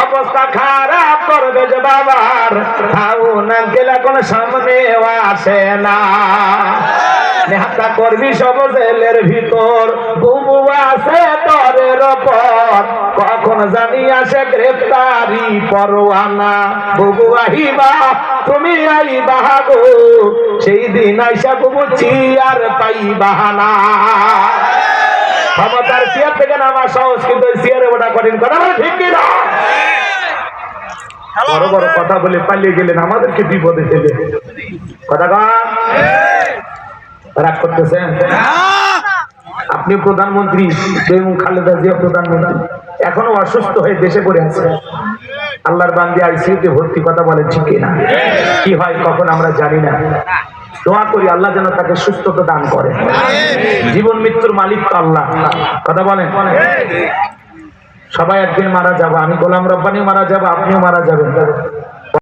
অবস্থা খারাপ করবে যে বাবার। হাউন আঙ্কেল, এখন সামনে আসে না। করবি সব জেলের ভিতর। বুবু আছে তরের ওপর। কখন জানি আসে গ্রেফতারি পরোয়ানা। বুবু আহিবা, তুমি আইবা গো। সেই দিন আইসা বুবু চিয়ার পাইবা না। ক্ষমতার চেয়ার থেকে নামা সহজ, কিন্তু চেয়ারে ওটা কঠিন বলে ঠিক না বড় বড় কথা বলে পালিয়ে গেলেন আমাদেরকে বিপদে ফেলে। কথা রাগ করতেছেন? আপনি প্রধানমন্ত্রী বেগম খালেদা জিয়া প্রধানমন্ত্রী। এখনও অসুস্থ হয়ে দেশে পড়ে আছে। আল্লাহর বান্দি আইসিইউতে ভর্তি কথা বলে ঠিক না কি হয় কখন আমরা জানি না। দোয়া করি আল্লাহ যেন তাকে সুস্থতা দান করে। জীবন মৃত্যুর মালিক তো আল্লাহ। কথা বলেন? সবাই একদিন মারা যাব। আমি গোলাম রব্বানি মারা যাব আপনিও মারা যাবেন।